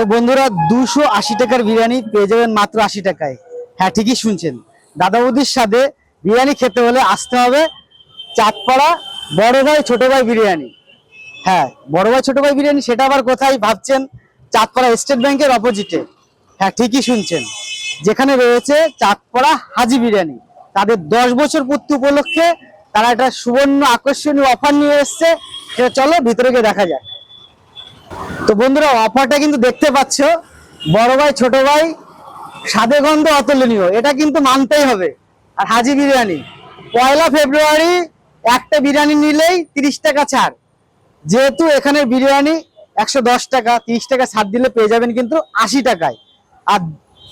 তো বন্ধুরা দুশো আশি টাকার বিরিয়ানি পেয়ে যাবেন মাত্র আশি টাকায়। হ্যাঁ ঠিকই শুনছেন। দাদা বৌদির সাথে বিরিয়ানি খেতে হলে আসতে হবে চাঁদপাড়া বড় ভাই, ছোট ভাই বিরিয়ানি। হ্যাঁ বড় ভাই, ছোট ভাই বিরিয়ানি, সেটা আবার কোথায় ভাবছেন? চাঁদপাড়া স্টেট ব্যাংকের অপোজিটে হ্যাঁ ঠিকই শুনছেন। যেখানে রয়েছে চাঁদপাড়া হাজি বিরিয়ানি। তাদের দশ বছর পূর্তি উপলক্ষে তারা একটা সুবর্ণ আকর্ষণীয় অফার নিয়ে এসছে। সেটা চলো ভিতরে গিয়ে দেখা যাক। তো বন্ধুরা, অফারটা কিন্তু দেখতে পাচ্ছ। বড় ভাই, ছোট ভাই, স্বাদে গন্ধ অতুলনীয়। এটা কিন্তু মানতেই হবে। আর হাজি বিরিয়ানি, পয়লা ফেব্রুয়ারি একটা বিরিয়ানি নিলেই তিরিশ টাকা ছাড়। যেহেতু এখানে বিরিয়ানি একশো দশ টাকা, তিরিশ টাকা ছাড় দিলে পেয়ে যাবেন কিন্তু আশি টাকায়। আর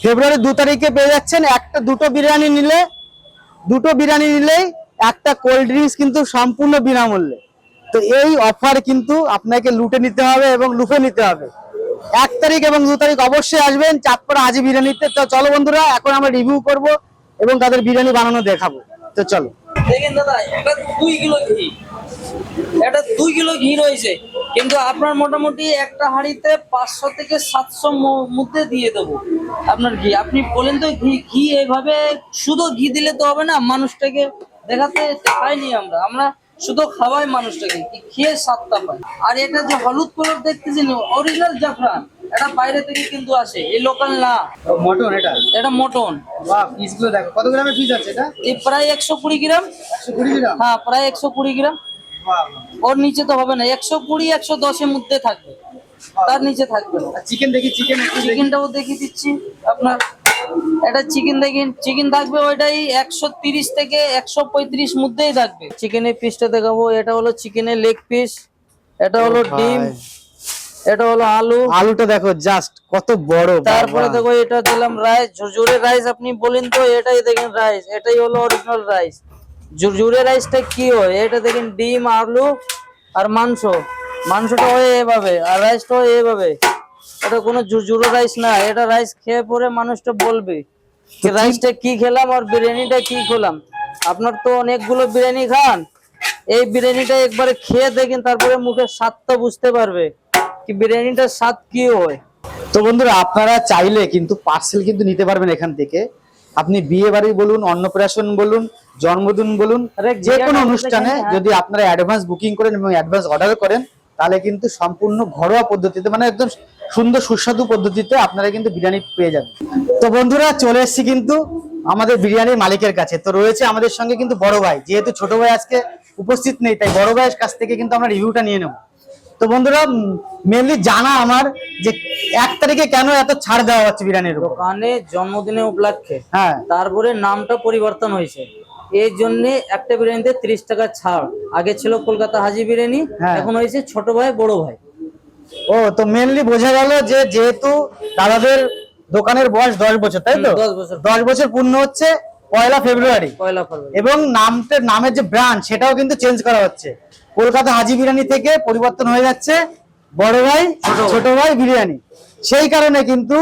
ফেব্রুয়ারি দু তারিখে পেয়ে যাচ্ছেন একটা, দুটো বিরিয়ানি নিলে, দুটো বিরিয়ানি নিলেই একটা কোল্ড ড্রিঙ্কস কিন্তু সম্পূর্ণ বিনামূল্যে। তো এই অফার কিন্তু আপনাকে লুটে নিতে হবে এবং লুফে নিতে হবে। এক তারিখ এবং দু তারিখ অবশ্যই আসবেন চাঁদপাড়া হাজি বিরিয়ানিতে। তো চলো বন্ধুরা, এখন আমরা রিভিউ করব এবং তাদের বিরিয়ানি বানানো দেখাবো। তো চলো। দেখেন দাদা দুই কিলো ঘি। দুই কিলো ঘি রয়েছে। কিন্তু আপনার মোটামুটি একটা হাঁড়িতে পাঁচশো থেকে সাতশো মধ্যে দিয়ে দেবো আপনার ঘি। আপনি তো ঘি ঘি এইভাবে শুধু ঘি দিলে তো হবে না, মানুষটাকে দেখাতে দেখাইনি আমরা। আমরা শুধু খাওয়ায় মানুষটাকে খেয়ে স্বাদটা পায়। আর এটা যে হলুদ কালার দেখতেছেন অরিজিনাল জাফরান এটা বাইরে থেকে কিন্তু আসে এই লোকাল না। মটন এটা? এটা মটন। বাহ দেখো কত গ্রামের পিস আছে এটা? এই প্রায় একশো কুড়ি গ্রাম। একশো কুড়ি গ্রাম? হ্যাঁ প্রায় একশো কুড়ি গ্রাম। ওর নিচে তো হবে না একশো কুড়ি একশো দশের মধ্যে থাকবে। তার নিচে থাকবে না। চিকেন দেখি চিকেন চিকেনটাও দেখিয়ে দিচ্ছি আপনার এটা চিকেন দেখেন চিকেন থাকবে ওইটাই একশো তিরিশ থেকে একশো পঁয়ত্রিশ মধ্যেই থাকবে। চিকেনের পিসটা দেখাবো এটা হলো চিকেনের লেগ পিস এটা হলো ডিম এটা হলো আলু। আলুটা দেখো জাস্ট কত বড় তারপরে দেখো এটা দিলাম রাইস ঝুরঝুরে রাইস আপনি বলেন তো এটাই দেখেন রাইস এটাই হলো অরিজিনাল রাইস ঝুরঝুরে রাইসটা কি হয়? এটা দেখেন ডিম আলু আর মাংস। মাংসটা হয় এভাবে আর রাইসটা হয় এভাবে। এটা কোনো ঝুরঝুরে রাইস না এটা রাইস খেয়ে পরে মানুষটা বলবে যে রাইসটা কি খেলাম আর বিরিয়ানিটা কি খেলাম। আপনার তো অনেকগুলো বিরিয়ানি খান এই বিরিয়ানিটা একবারে খেয়ে দেখেন তারপরে মুখের স্বাদটা বুঝতে পারবে কি বিরিয়ানিটার স্বাদ কি হয়। তো বন্ধুরা আপনারা চাইলে কিন্তু পার্সেল কিন্তু নিতে পারবেন এখান থেকে। আপনি বিয়ে বাড়ি বলুন অন্নপ্রাশন বলুন জন্মদিন বলুন আরে যে কোনো অনুষ্ঠানে যদি আপনারা অ্যাডভান্স বুকিং করেন এবং অ্যাডভান্স অর্ডার করেন তাহলে কিন্তু সম্পূর্ণ ঘরোয়া পদ্ধতিতে মানে একদম সুন্দর সুস্বাদু পদ্ধতিতে আপনারা কিন্তু বিরিয়ানি পেয়ে যাবেন। তো বন্ধুরা চলে এসেছি কিন্তু আমাদের বিরিয়ানির মালিকের কাছে। তো রয়েছে আমাদের সঙ্গে কিন্তু বড় ভাই যেহেতু ছোট ভাই আজকে উপস্থিত নেই তাই বড় ভাইয়ের কাছ থেকে কিন্তু আমরা রিভিউটা নিয়ে নেব। তো বন্ধুরা মেনলি জানা আমার যে এক তারিখে কেন এত ছাড় দেওয়া হচ্ছে বিরিয়ানির দোকানে জন্মদিনে উপলক্ষে হ্যাঁ। তারপরে নামটা পরিবর্তন হয়েছে। এই জন্য একটা বিরিয়ানিতে ত্রিশ টাকা ছাড়। আগে ছিল কলকাতা হাজি বিরিয়ানি হ্যাঁ। এখন হয়েছে ছোট ভাই বড় ভাই। ও তো মেনলি বোঝা গেল যে যেহেতু দাদাদের দোকানের বয়স দশ বছর তাই তো? হুম, 10 বছর। দশ বছর পূর্ণ হচ্ছে পয়লা ফেব্রুয়ারি। পয়লা ফেব্রুয়ারি। এবং নামটার নামের যে ব্রান্ড সেটাও কিন্তু চেঞ্জ করা হচ্ছে। কলকাতা হাজি বিরিয়ানি থেকে পরিবর্তন হয়ে যাচ্ছে বড় ভাই ছোট ভাই। বিরিয়ানি। সেই কারণে কিন্তু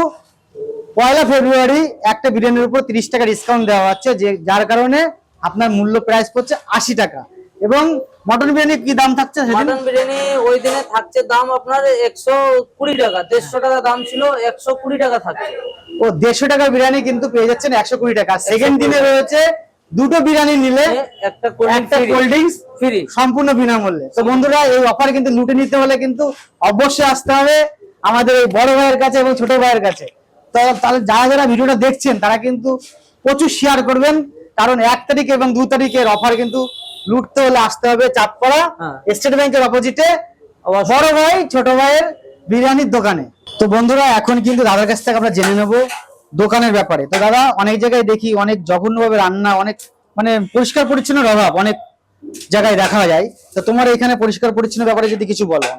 পয়লা ফেব্রুয়ারি একটা বিরিয়ানির উপর তিরিশ টাকা ডিসকাউন্ট দেওয়া হচ্ছে যে যার কারণে আপনার মূল্য প্রাইস পড়ছে আশি টাকা। এবং মটন বিরিয়ানি কি দাম থাকছে মাটন বিরিয়ানি ওই দিনে থাকছে দাম আপনার একশো কুড়ি টাকা দেড়শো টাকা দাম ছিল একশো কুড়ি টাকা থাকছে। ও দেড়শো টাকার বিরিয়ানি কিন্তু পেয়ে যাচ্ছেন একশো কুড়ি টাকা। সেকেন্ড দিনে রয়েছে দুটো বিরিয়ানি নিলে একটা কোল্ড ড্রিঙ্কস ফ্রি সম্পূর্ণ বিনামূল্যে। তো বন্ধুরা এই অফার কিন্তু লুটে নিতে হলে কিন্তু অবশ্যই আসতে হবে আমাদের এই বড় ভাইয়ের কাছে এবং ছোট ভাইয়ের কাছে। তো তাহলে যারা যারা ভিডিওটা দেখছেন তারা কিন্তু প্রচুর শেয়ার করবেন কারণ এক তারিখ এবং দু তারিখের অফার কিন্তু লুটতে হলে আসতে হবে চাঁদপাড়া। স্টেট ব্যাংকের অপোজিটে বড় ভাই ছোট ভাইয়ের বিরিয়ানির দোকানে। তো বন্ধুরা এখন কিন্তু দাদার কাছ থেকে আমরা জেনে নেব দোকানের ব্যাপারে। তো দাদা অনেক জায়গায় দেখি অনেক জঘন্যভাবে রান্না অনেক মানে পরিষ্কার পরিচ্ছন্নের অভাব অনেক জায়গায় দেখা যায়। তো তোমার এখানে পরিষ্কার পরিচ্ছন্ন ব্যাপারে যদি কিছু বলো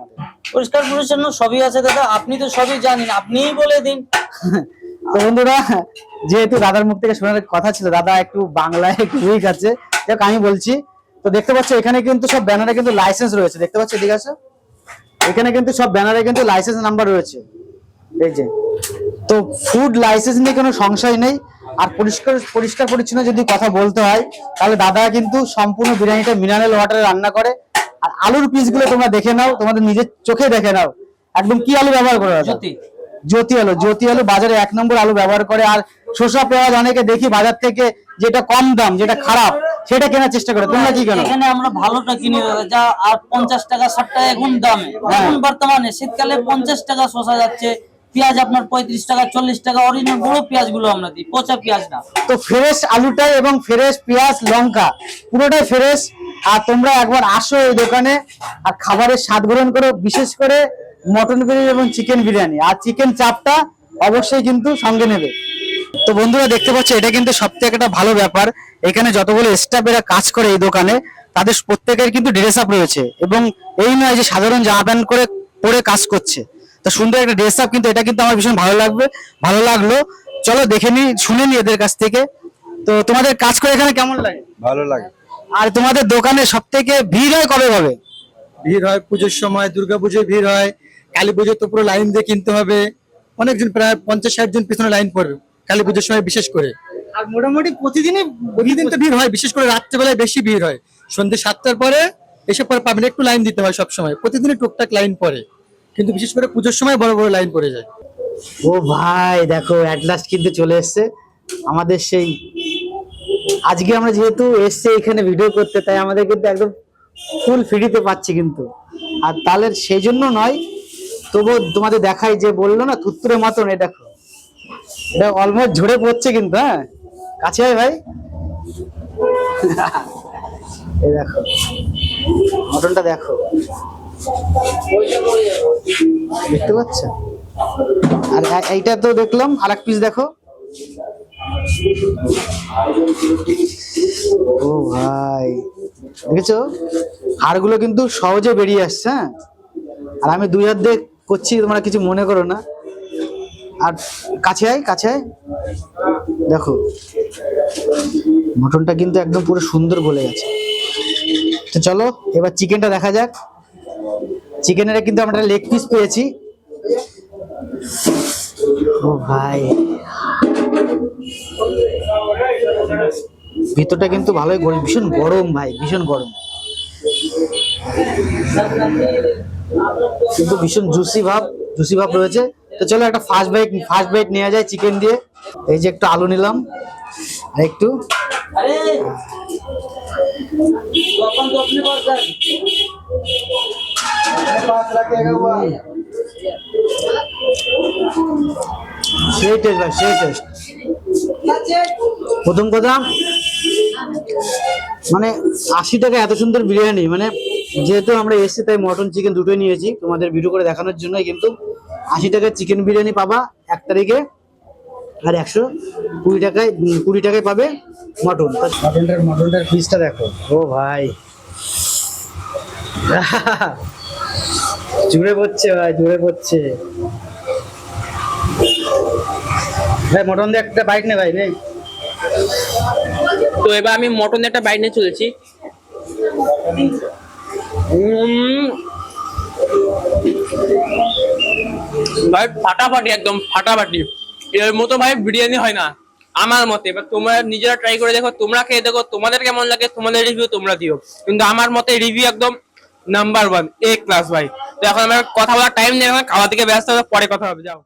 পরিষ্কার পরিচ্ছন্ন সবই আছে দাদা আপনি তো সবই জানেন আপনিই বলে দিন। তো বন্ধুরা যেহেতু দাদার মুখ থেকে শোনার কথা ছিল দাদা একটু বাংলায় একটু উইক আছে। যাক আমি বলছি তো দেখতে পাচ্ছ এখানে কিন্তু সব ব্যানারে কিন্তু লাইসেন্স রয়েছে। দেখতে পাচ্ছ এদিকে আছে এখানে কিন্তু সব ব্যানারে কিন্তু লাইসেন্স নাম্বার রয়েছে। এই যে। তো ফুড লাইসেন্স নিয়ে কোনো সংশয় নেই। আর পরিষ্কার পরিষ্কার পরিচ্ছন্ন যদি কথা বলতে হয় তাহলে দাদা কিন্তু সম্পূর্ণ বিরিয়ানিটা মিনারেল ওয়াটারে রান্না করে। আর আলুর পিসগুলো তোমরা দেখে নাও তোমাদের নিজের চোখে দেখে নাও। একদম কি আলু ব্যবহার করে জ্যোতি। জ্যোতি আলু জ্যোতি আলু বাজারে এক নম্বর আলু ব্যবহার করে। আর শসা পেঁয়াজ অনেকে দেখি বাজার থেকে যেটা কম দাম যেটা খারাপ। সেটা কেনার চেষ্টা করে তোমরা কি কেন? এখানে আমরা ভালোটা কিনি যা আর পঞ্চাশ টাকা ষাট টাকা এখন দামে। হ্যাঁ। এখন বর্তমানে শীতকালে পঞ্চাশ টাকা শসা যাচ্ছে পেঁয়াজ আপনার পঁয়ত্রিশ টাকা চল্লিশ টাকা অরিজিনাল বড় পেঁয়াজগুলো আমরা দিই পচা পেঁয়াজ না। তো ফ্রেশ আলুটাই এবং ফ্রেশ পেঁয়াজ লঙ্কা পুরোটাই ফ্রেশ। আর তোমরা একবার আসো এই দোকানে আর খাবারের স্বাদ গ্রহণ করো বিশেষ করে মটন বিরিয়ানি এবং চিকেন বিরিয়ানি। আর চিকেন চাপটা অবশ্যই কিন্তু সঙ্গে নেবে। তো বন্ধুরা দেখতে পাচ্ছ এটা কিন্তু সব থেকে একটা ভালো ব্যাপার। এখানে যতগুলো স্টাফেরা কাজ করে এই দোকানে তাদের প্রত্যেকের কিন্তু ড্রেস আপ রয়েছে এবং এই নয় যে সাধারণ জামা প্যান্ট করে পরে কাজ করছে। তো সুন্দর একটা ড্রেস আপ কিন্তু এটা কিন্তু আমার ভীষণ ভালো লাগবে ভালো লাগল। চলো দেখে নি শুনে নি এদের কাছ থেকে। তো তোমাদের কাজ করে এখানে কেমন লাগে? ভালো লাগে। আর তোমাদের দোকানে সব থেকে ভিড় হয় কবে হবে? ভিড় হয় পুজোর সময় দুর্গা পুজোয় ভিড় হয় কালী পুজোয় তো পুরো লাইন দিয়ে কিনতে হবে। অনেকজন প্রায় পঞ্চাশ ষাট জন পিছনে লাইন পড়বে। কালী পুজোর সময় বিশেষ করে। আর মোটামুটি প্রতিদিনই প্রতিদিন তো ভিড় হয় বিশেষ করে রাত্রেবেলায় বেশি ভিড় হয়। সন্ধ্যে সাতটার পরে এসে পরে পাবেন একটু লাইন দিতে হয় সব সময় প্রতিদিনই টুকটাক লাইন পড়ে। কিন্তু বিশেষ করে পুজোর সময় বড় বড় লাইন পড়ে যায়। ও ভাই দেখো অ্যাট লাস্ট কিন্তু চলে এসছে। আমাদের সেই আজকে আমরা যেহেতু এসছে এখানে ভিডিও করতে তাই আমাদের কিন্তু একদম ফুল ফ্রিতে পাচ্ছি কিন্তু। আর তাহলে সেই জন্য নয় তবু তোমাদের দেখাই যে বলল না থুত্তুরে মতন এই দেখো। এটা অলমোস্ট ঝরে পড়ছে কিন্তু হ্যাঁ? কাছে আয় ভাই। এই দেখো মটনটা দেখো। দেখতে পাচ্ছ? আর এইটা তো দেখলাম আর এক পিস দেখো। ও ভাই, দেখেছ? হাড়গুলো কিন্তু সহজে বেরিয়ে আসছে হ্যাঁ? আর আমি দুই হাত দিয়ে করছি, তোমরা কিছু মনে করো না। আর কাছে আয় কাছে আয়। দেখো মটনটা কিন্তু একদম পুরো সুন্দর গলে গেছে। তো চলো, এবার চিকেনটা দেখা যাক। চিকেনের কিন্তু আমরা লেগ পিস পেয়েছি। ও ভাই। ভিতরটা কিন্তু ভালোই গরম ভীষণ গরম ভাই, ভীষণ গরম। কিন্তু ভীষণ জুসি ভাব জুসি ভাব রয়েছে। তো চলো একটা ফার্স্ট বাইট ফার্স্ট বাইট নেওয়া যায় চিকেন দিয়ে। এই যে একটু আলু নিলাম। আর একটু। সেই টেস্ট ভাই সেই টেস্ট প্রথম কথা মানে আশি টাকা এত সুন্দর বিরিয়ানি মানে যেহেতু আমরা এসেছি তাই মটন চিকেন দুটোই নিয়েছি তোমাদের ভিডিও করে দেখানোর জন্যই কিন্তু আশি টাকায় চিকেন বিরিয়ানি পাবা এক তারিখে আর একশো কুড়ি টাকায় কুড়ি টাকায় পাবে মটন। মটনটার মটনটার পিসটা দেখো। ও ভাই। জুড়ে পড়ছে ভাই জুড়ে পড়ছে। ভাই মটন দিয়ে একটা বাইক নে ভাই নে। তো এবার আমি মটন একটা বাইক নিয়ে চলেছি। উম, ভাই, ফাটাফাটি একদম, ফাটাফাটি। এর মতো ভাই বিরিয়ানি হয় না, আমার মতে। এবার তোমরা নিজেরা ট্রাই করে দেখো, তোমরা খেয়ে দেখো, তোমাদের কেমন লাগে, তোমাদের রিভিউ তোমরা দিও। কিন্তু আমার মতে রিভিউ একদম নাম্বার ওয়ান এ ক্লাস ভাই। তো এখন আমার কথা বলার টাইম নেই খাওয়া থেকে ব্যস্ত হবে পরে কথা হবে, যাও।